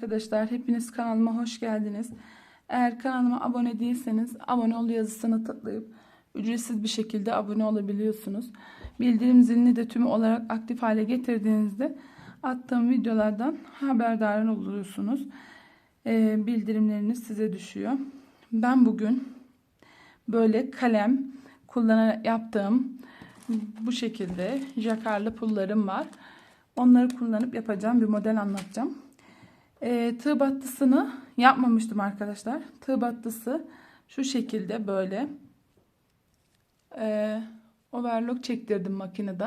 Arkadaşlar hepiniz kanalıma hoş geldiniz. Eğer kanalıma abone değilseniz abone ol yazısını tıklayıp ücretsiz bir şekilde abone olabiliyorsunuz. Bildirim zilini de tümü olarak aktif hale getirdiğinizde attığım videolardan haberdar oluyorsunuz. Ee, bildirimleriniz size düşüyor. Ben bugün böyle kalem kullanarak yaptığım bu şekilde jakarlı pullarım var. Onları kullanıp yapacağım bir model anlatacağım. E, tığ battısını yapmamıştım arkadaşlar. Tığ battısı şu şekilde böyle e, overlock çektirdim makinede.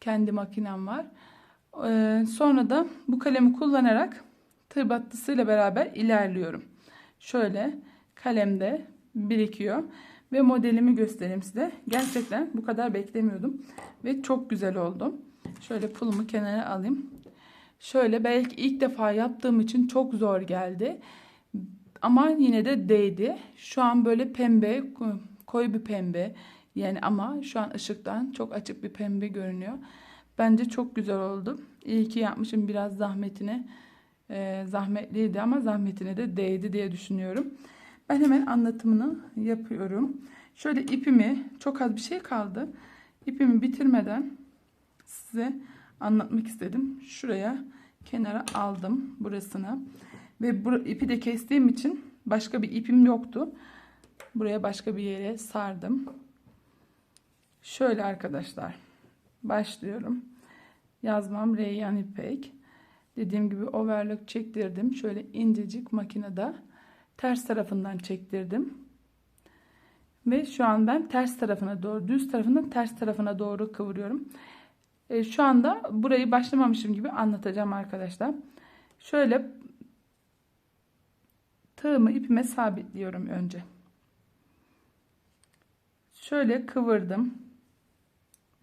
Kendi makinem var. E, sonra da bu kalemi kullanarak tığ battısıyla beraber ilerliyorum. Şöyle kalemde birikiyor. Ve modelimi göstereyim size. Gerçekten bu kadar beklemiyordum. Ve çok güzel oldu. Şöyle pulumu kenara alayım. Şöyle belki ilk defa yaptığım için çok zor geldi. Ama yine de değdi. Şu an böyle pembe, koyu bir pembe. Yani ama şu an ışıktan çok açık bir pembe görünüyor. Bence çok güzel oldu. İyi ki yapmışım biraz zahmetine. Ee, zahmetliydi ama zahmetine de değdi diye düşünüyorum. Ben hemen anlatımını yapıyorum. Şöyle ipimi çok az bir şey kaldı. İpimi bitirmeden size anlatmak istedim. Şuraya kenara aldım burasını. Ve bu ipi de kestiğim için başka bir ipim yoktu. Buraya başka bir yere sardım. Şöyle arkadaşlar. Başlıyorum. Yazmam Reyyan ipek. Dediğim gibi overlock çektirdim. Şöyle incecik makinede ters tarafından çektirdim. Ve şu an ben ters tarafına doğru, düz tarafından ters tarafına doğru kıvırıyorum. E, şu anda burayı başlamamışım gibi anlatacağım arkadaşlar. Şöyle tığımı ipime sabitliyorum önce. Şöyle kıvırdım.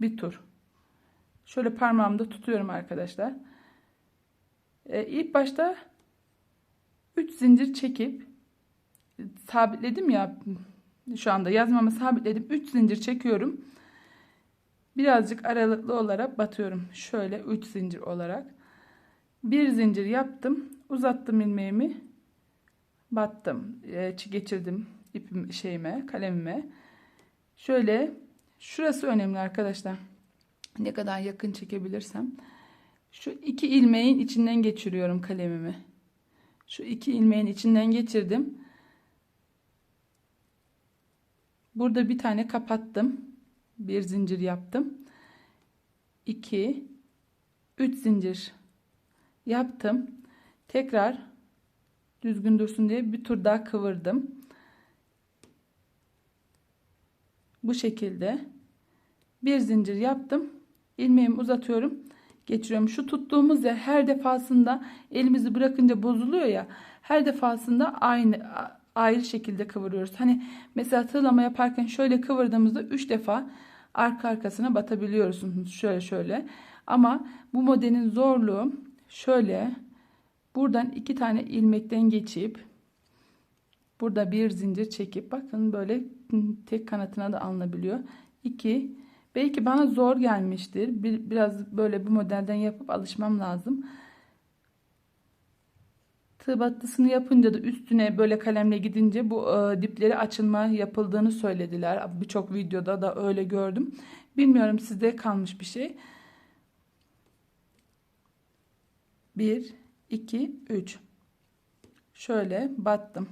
Bir tur. Şöyle parmağımda tutuyorum arkadaşlar. E, başta 3 zincir çekip sabitledim ya şu anda yazmamı sabitledim. 3 zincir çekiyorum birazcık aralıklı olarak batıyorum. Şöyle 3 zincir olarak. Bir zincir yaptım. Uzattım ilmeğimi. Battım. E, geçirdim ipim şeyime, kalemime. Şöyle şurası önemli arkadaşlar. Ne kadar yakın çekebilirsem. Şu iki ilmeğin içinden geçiriyorum kalemimi. Şu iki ilmeğin içinden geçirdim. Burada bir tane kapattım bir zincir yaptım. 2 3 zincir yaptım. Tekrar düzgün dursun diye bir tur daha kıvırdım. Bu şekilde bir zincir yaptım. İlmeğimi uzatıyorum. Geçiriyorum. Şu tuttuğumuz yer her defasında elimizi bırakınca bozuluyor ya her defasında aynı ayrı şekilde kıvırıyoruz. Hani mesela tığlama yaparken şöyle kıvırdığımızda 3 defa arka arkasına batabiliyorsunuz. Şöyle şöyle. Ama bu modelin zorluğu şöyle buradan iki tane ilmekten geçip burada bir zincir çekip bakın böyle tek kanatına da alınabiliyor. 2 belki bana zor gelmiştir. Bir, biraz böyle bu modelden yapıp alışmam lazım. Tığ battısını yapınca da üstüne böyle kalemle gidince bu e, dipleri açılma yapıldığını söylediler. Birçok videoda da öyle gördüm. Bilmiyorum sizde kalmış bir şey. 1, 2, 3. Şöyle battım.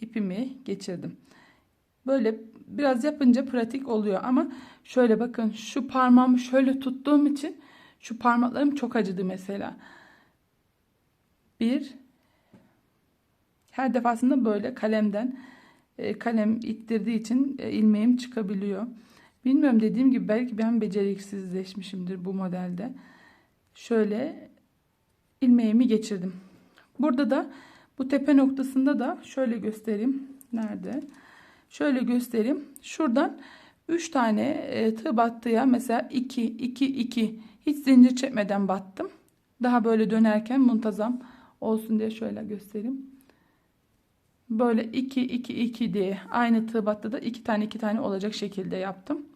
İpimi geçirdim. Böyle biraz yapınca pratik oluyor ama şöyle bakın şu parmağımı şöyle tuttuğum için şu parmaklarım çok acıdı mesela bir her defasında böyle kalemden e, kalem ittirdiği için e, ilmeğim çıkabiliyor. Bilmiyorum dediğim gibi belki ben beceriksizleşmişimdir bu modelde. Şöyle ilmeğimi geçirdim. Burada da bu tepe noktasında da şöyle göstereyim. Nerede? Şöyle göstereyim. Şuradan 3 tane e, tığ battıya mesela 2 2 2 hiç zincir çekmeden battım. Daha böyle dönerken muntazam olsun diye şöyle göstereyim. Böyle 2 2 2 diye aynı tığ battı da iki tane iki tane olacak şekilde yaptım.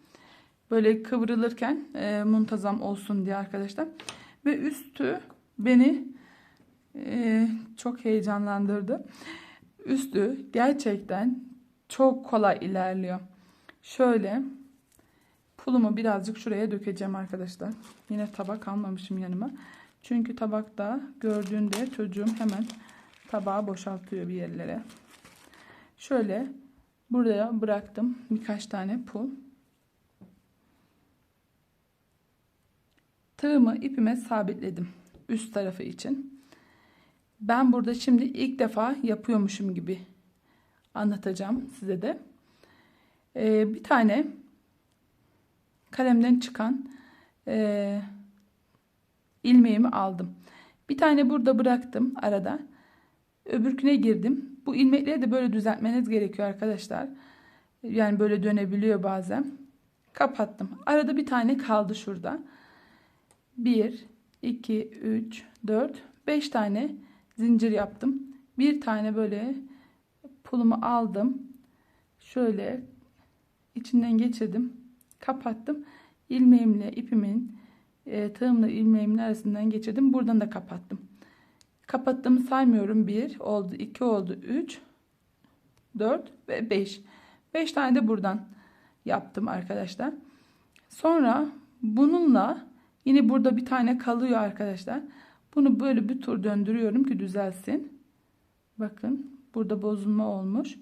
Böyle kıvrılırken e, muntazam olsun diye arkadaşlar. Ve üstü beni e, çok heyecanlandırdı. Üstü gerçekten çok kolay ilerliyor. Şöyle pulumu birazcık şuraya dökeceğim arkadaşlar. Yine tabak almamışım yanıma. Çünkü tabakta gördüğünde çocuğum hemen tabağı boşaltıyor bir yerlere. Şöyle buraya bıraktım birkaç tane pul. Tığımı ipime sabitledim üst tarafı için. Ben burada şimdi ilk defa yapıyormuşum gibi anlatacağım size de. Ee, bir tane kalemden çıkan e, ilmeğimi aldım. Bir tane burada bıraktım arada. Öbürküne girdim. Bu ilmekleri de böyle düzeltmeniz gerekiyor arkadaşlar. Yani böyle dönebiliyor bazen. Kapattım. Arada bir tane kaldı şurada. 1, 2, 3, 4, 5 tane zincir yaptım. Bir tane böyle pulumu aldım. Şöyle içinden geçirdim. Kapattım. İlmeğimle ipimin e, tığımla ilmeğimin arasından geçirdim. Buradan da kapattım. Kapattığımı saymıyorum. 1 oldu, 2 oldu, 3, 4 ve 5. 5 tane de buradan yaptım arkadaşlar. Sonra bununla yine burada bir tane kalıyor arkadaşlar. Bunu böyle bir tur döndürüyorum ki düzelsin. Bakın burada bozulma olmuş.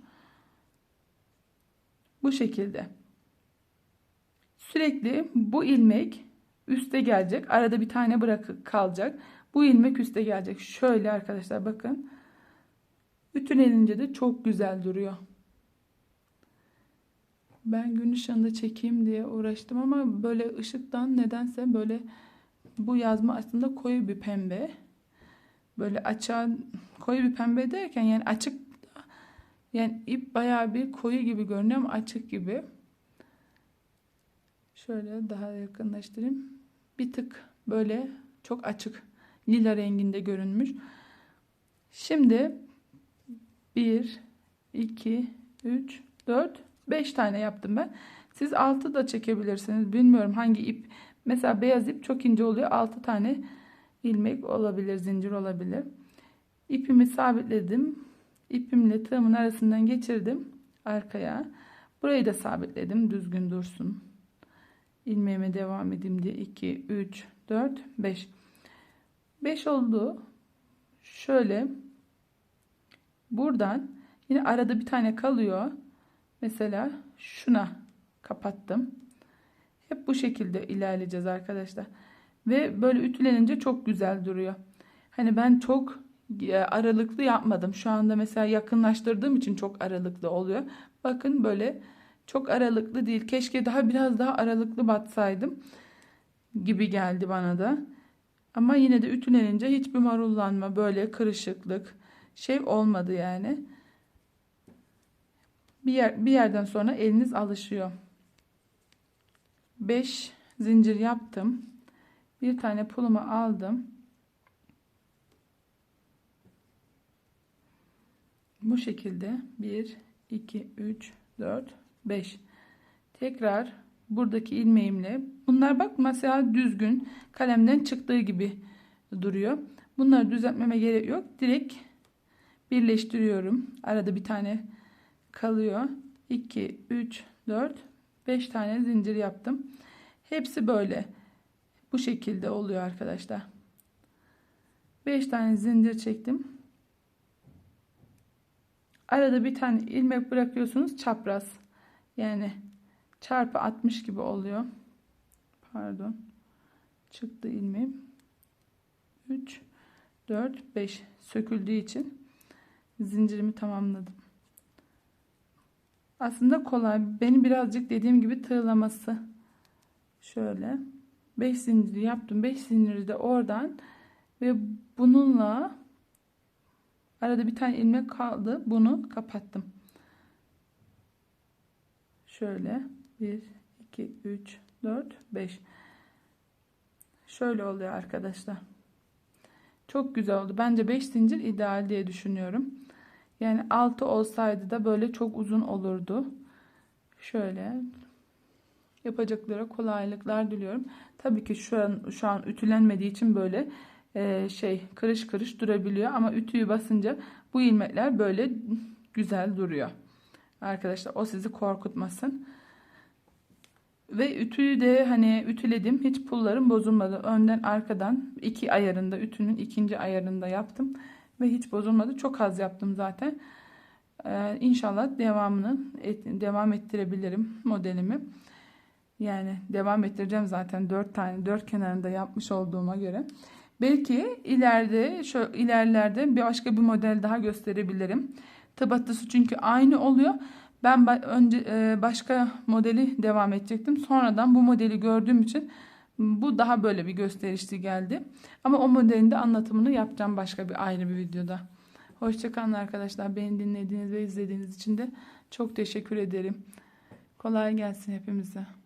Bu şekilde. Sürekli bu ilmek üste gelecek. Arada bir tane bırakıp kalacak. Bu ilmek üste gelecek. Şöyle arkadaşlar bakın. Ütülenince de çok güzel duruyor. Ben gün ışığında çekeyim diye uğraştım ama böyle ışıktan nedense böyle bu yazma aslında koyu bir pembe. Böyle açığa koyu bir pembe derken yani açık yani ip bayağı bir koyu gibi görünüyor ama açık gibi. Şöyle daha yakınlaştırayım. Bir tık böyle çok açık lila renginde görünmüş. Şimdi 1 2 3 4 5 tane yaptım ben. Siz 6 da çekebilirsiniz. Bilmiyorum hangi ip. Mesela beyaz ip çok ince oluyor. 6 tane ilmek olabilir, zincir olabilir. İpimi sabitledim. İpimle tığımın arasından geçirdim arkaya. Burayı da sabitledim düzgün dursun. İlmeğime devam edeyim diye 2 3 4 5 5 oldu. Şöyle buradan yine arada bir tane kalıyor. Mesela şuna kapattım. Hep bu şekilde ilerleyeceğiz arkadaşlar. Ve böyle ütülenince çok güzel duruyor. Hani ben çok e, aralıklı yapmadım. Şu anda mesela yakınlaştırdığım için çok aralıklı oluyor. Bakın böyle çok aralıklı değil. Keşke daha biraz daha aralıklı batsaydım gibi geldi bana da. Ama yine de ütülenince hiçbir marullanma, böyle kırışıklık şey olmadı yani. Bir, yer, bir yerden sonra eliniz alışıyor. 5 zincir yaptım. Bir tane pulumu aldım. Bu şekilde 1 2 3 4 5 tekrar buradaki ilmeğimle bunlar bak mesela düzgün kalemden çıktığı gibi duruyor. Bunları düzeltmeme gerek yok. Direkt birleştiriyorum. Arada bir tane kalıyor. 2 3 4 5 tane zincir yaptım. Hepsi böyle bu şekilde oluyor arkadaşlar. 5 tane zincir çektim. Arada bir tane ilmek bırakıyorsunuz çapraz. Yani çarpı 60 gibi oluyor. Pardon. Çıktı ilmeğim. 3 4 5 söküldüğü için zincirimi tamamladım. Aslında kolay. Beni birazcık dediğim gibi tığlaması. Şöyle 5 zincir yaptım. 5 zinciri de oradan ve bununla arada bir tane ilmek kaldı. Bunu kapattım. Şöyle 1 2 3 4 5 Şöyle oluyor arkadaşlar. Çok güzel oldu. Bence 5 zincir ideal diye düşünüyorum. Yani 6 olsaydı da böyle çok uzun olurdu. Şöyle yapacaklara kolaylıklar diliyorum. Tabii ki şu an şu an ütülenmediği için böyle e, şey kırış kırış durabiliyor ama ütüyü basınca bu ilmekler böyle güzel duruyor. Arkadaşlar o sizi korkutmasın. Ve ütüyü de hani ütüledim. Hiç pullarım bozulmadı. Önden arkadan iki ayarında ütünün ikinci ayarında yaptım. Ve hiç bozulmadı. Çok az yaptım zaten. Ee, inşallah devamını et, devam ettirebilirim modelimi. Yani devam ettireceğim zaten dört tane dört kenarında yapmış olduğuma göre. Belki ileride şu ilerlerde bir başka bir model daha gösterebilirim. Tabatlısı çünkü aynı oluyor. Ben önce e, başka modeli devam edecektim. Sonradan bu modeli gördüğüm için bu daha böyle bir gösterişli geldi. Ama o modelin de anlatımını yapacağım başka bir ayrı bir videoda. Hoşçakalın arkadaşlar. Beni dinlediğiniz ve izlediğiniz için de çok teşekkür ederim. Kolay gelsin hepimize.